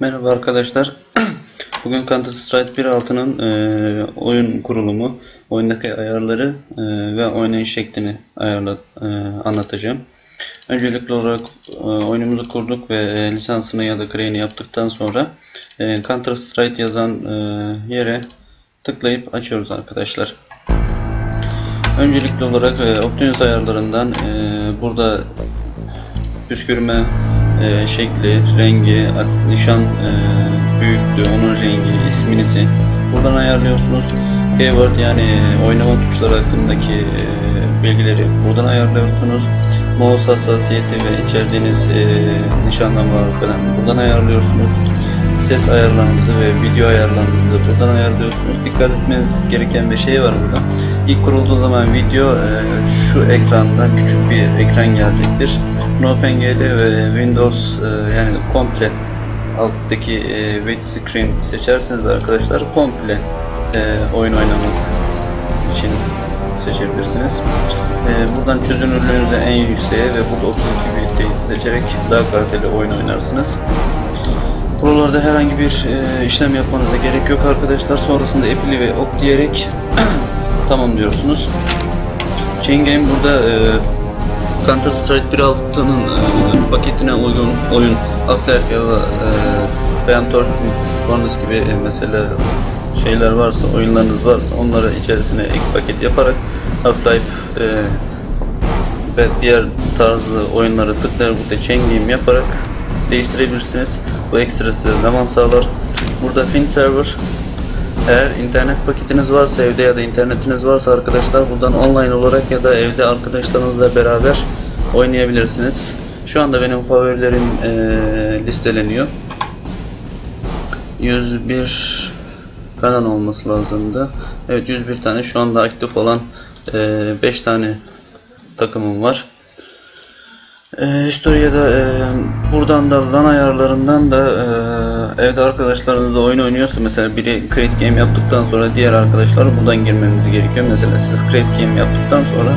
Merhaba arkadaşlar. Bugün Counter Strike 1.6'nın e, oyun kurulumu, oyundaki ayarları e, ve oynayış şeklini ayarla, e, anlatacağım. Öncelikli olarak e, oyunumuzu kurduk ve e, lisansını ya da claim'ini yaptıktan sonra e, Counter Strike yazan e, yere tıklayıp açıyoruz arkadaşlar. Öncelikli olarak e, Optimus ayarlarından e, burada püskürme e, şekli, rengi, nişan e, büyüklüğü, onun rengi, isminizi buradan ayarlıyorsunuz. Keyword yani oynama tuşları hakkındaki e, bilgileri buradan ayarlıyorsunuz. Mouse hassasiyeti ve içerdiğiniz e, nişanlama falan buradan ayarlıyorsunuz. Ses ayarlarınızı ve video ayarlarınızı buradan ayarlıyorsunuz. Dikkat etmeniz gereken bir şey var burada. İlk kurulduğu zaman video e, şu ekranda küçük bir ekran gelecektir. OpenGL ve Windows e, yani komple alttaki e, Wet Screen seçerseniz arkadaşlar komple e, oyun oynamak için seçebilirsiniz. E, buradan çözünürlüğünüzü en yükseğe ve burada 32 bit seçerek daha kaliteli oyun oynarsınız. Buralarda herhangi bir e, işlem yapmanıza gerek yok arkadaşlar. Sonrasında Apple'i ve OK diyerek tamam diyorsunuz. Chain Game burada e, Counter Strike 1.6'nın e, paketine uygun oyun Half-Life ya da e, Warners gibi e, mesela şeyler varsa, oyunlarınız varsa onları içerisine ek paket yaparak Half-Life e, ve diğer tarzı oyunları tıklayarak burada chain game yaparak değiştirebilirsiniz. Bu ekstra size zaman sağlar. Burada Fin Server eğer internet paketiniz varsa evde ya da internetiniz varsa arkadaşlar buradan online olarak ya da evde arkadaşlarınızla beraber oynayabilirsiniz. Şu anda benim favorilerim eee, listeleniyor. 101 falan olması lazımdı. Evet 101 tane şu anda aktif olan 5 tane takımım var. E, Historia'da da e, buradan da LAN ayarlarından da e, evde arkadaşlarınızla oyun oynuyorsa mesela biri create game yaptıktan sonra diğer arkadaşlar buradan girmeniz gerekiyor. Mesela siz create game yaptıktan sonra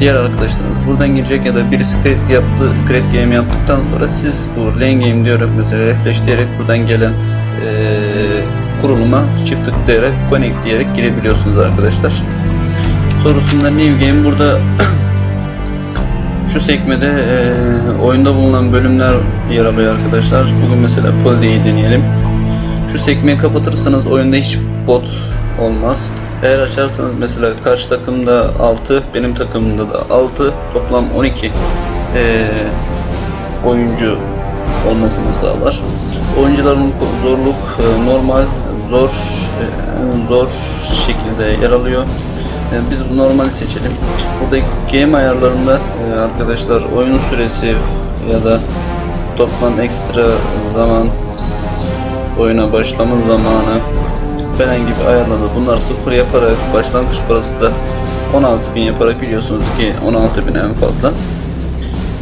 diğer arkadaşlarınız buradan girecek ya da birisi create yaptı create game yaptıktan sonra siz bu lane game diyerek mesela refresh diyerek buradan gelen e, kuruluma çift tıklayarak connect diyerek girebiliyorsunuz arkadaşlar. Sonrasında new game burada Şu sekmede eee, oyunda bulunan bölümler yer alıyor arkadaşlar. Bugün mesela Polde'yi deneyelim. Şu sekmeyi kapatırsanız oyunda hiç bot olmaz. Eğer açarsanız mesela karşı takımda 6, benim takımımda da 6, toplam 12 eee, oyuncu olmasını sağlar. Oyuncuların zorluk e, normal, zor, e, zor şekilde yer alıyor. E, Biz normali seçelim. Burada game ayarlarında e, arkadaşlar oyun süresi ya da toplam ekstra zaman oyuna başlama zamanı falan gibi ayarladı. Bunlar sıfır yaparak başlangıç parası da 16.000 yaparak biliyorsunuz ki 16.000 en fazla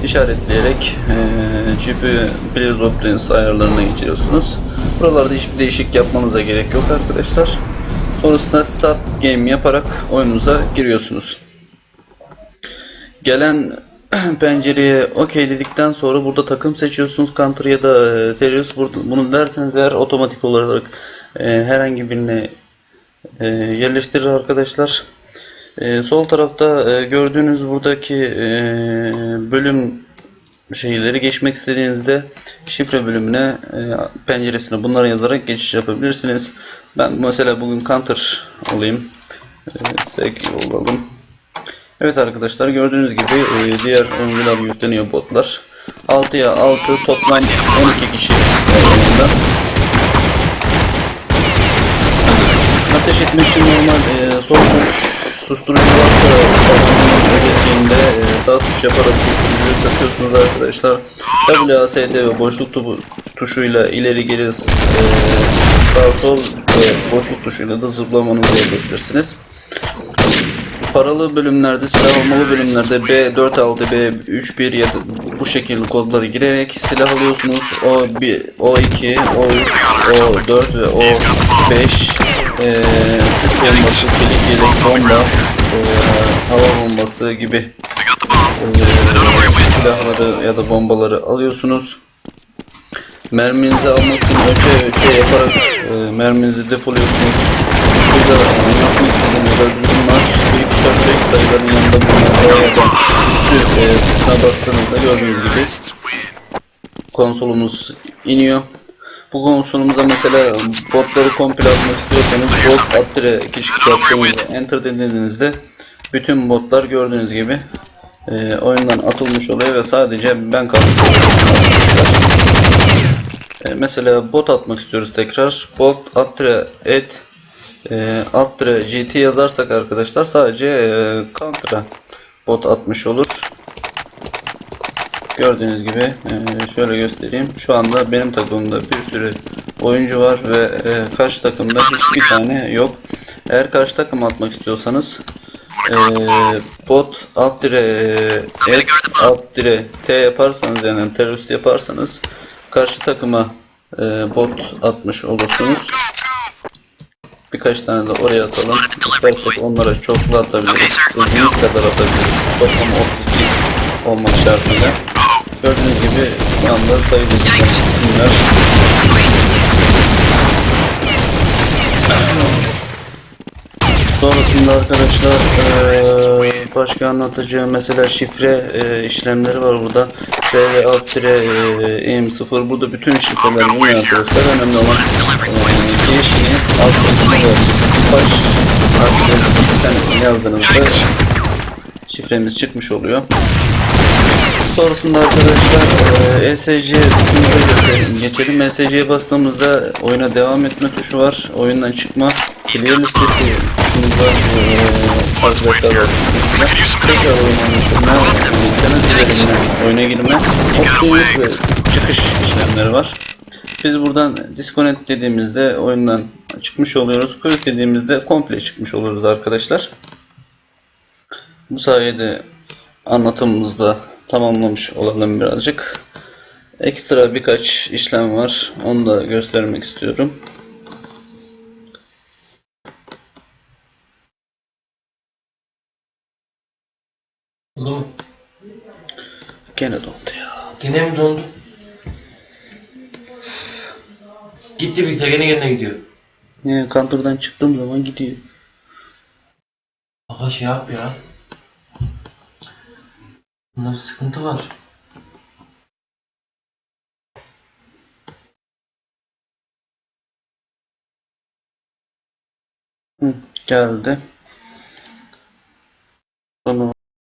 işaretleyerek eee GPU Players Options ayarlarına geçiriyorsunuz. Buralarda hiçbir değişik yapmanıza gerek yok arkadaşlar. Sonrasında Start Game yaparak oyununuza giriyorsunuz. Gelen pencereye OK dedikten sonra burada takım seçiyorsunuz. Counter ya da e, Terrorist. Bunu derseniz eğer otomatik olarak e, herhangi birine e, yerleştirir arkadaşlar. E, sol tarafta e, gördüğünüz buradaki e, bölüm şeyleri geçmek istediğinizde şifre bölümüne e, penceresine bunları yazarak geçiş yapabilirsiniz. Ben mesela bugün counter olayım. E, seg olalım. Evet arkadaşlar gördüğünüz gibi e, diğer oyuncular yükleniyor botlar. 6'ya 6 toplam 12 kişi oyunda. Ateş etmek için normal e, sol tuş susturucu varsa özelliğinde e, sağ tuş yaparak susturucuyu takıyorsunuz arkadaşlar. WASD ve boşluk tu- tuşuyla ileri geri e, sağ sol ve boşluk tuşuyla da zıplamanızı yapabilirsiniz. Paralı bölümlerde, silah almalı bölümlerde B46, B31 ya da bu şekilde kodları girerek silah alıyorsunuz. O1, O2, O3, O4 ve O5 eee sis bombası, çelik yelek, bomba, eee, hava bombası gibi eee, silahları ya da bombaları alıyorsunuz. merminizi almak için öte öte yaparak e, merminizi depoluyorsunuz. Burada anlatmak istediğim özel bir durum var. 1, 2, 4, 5 sayıların yanında bulunan E ya da Q, e, tuşuna bastığınızda gördüğünüz gibi konsolumuz iniyor. Bu konsolumuza mesela botları komple atmak istiyorsanız bot attire kişi yaptığınızda enter dediğinizde bütün botlar gördüğünüz gibi e, oyundan atılmış oluyor ve sadece ben arkadaşlar. E, mesela bot atmak istiyoruz tekrar. Bot attire et e, attire gt yazarsak arkadaşlar sadece e, counter'a bot atmış olur. Gördüğünüz gibi e, şöyle göstereyim. Şu anda benim takımımda bir sürü oyuncu var ve e, karşı takımda hiçbir tane yok. Eğer karşı takım atmak istiyorsanız e, bot alt dire e, et alt dire t yaparsanız yani terörist yaparsanız karşı takıma e, bot atmış olursunuz. Birkaç tane de oraya atalım. İstersek onlara çoklu atabiliriz. İstediğimiz kadar atabiliriz. Toplam 32 olmak şartıyla. Gördüğünüz gibi şu anda sayılı. Sonrasında arkadaşlar eee, başka anlatacağım mesela şifre eee, işlemleri var burada. SV alt tire eee, im 0 burada bütün şifreler bunlar arkadaşlar. Önemli olan eee, girişini alt ve baş harflerinden bir tanesini yazdığınızda şifremiz çıkmış oluyor. Sonrasında arkadaşlar eee, ESC tuşumuza geçelim. ESC'ye bastığımızda oyuna devam etme tuşu var. Oyundan çıkma. Clear listesi tuşumuza eee, arkadaşlar bastığımızda tekrar oyuna üzerinden oyuna girme, optimus ve çıkış işlemleri var. Biz buradan disconnect dediğimizde oyundan çıkmış oluyoruz. Quit dediğimizde komple çıkmış oluruz arkadaşlar. Bu sayede anlatımımızı da tamamlamış olalım birazcık. Ekstra birkaç işlem var. Onu da göstermek istiyorum. Oldu mu? Gene dondu ya. Gene mi dondu? Gitti bilgisayar gene gene gidiyor. Yani counter'dan çıktığım zaman gidiyor. Baba şey yap ya. Bunda bir sıkıntı var. Geldi. Bunu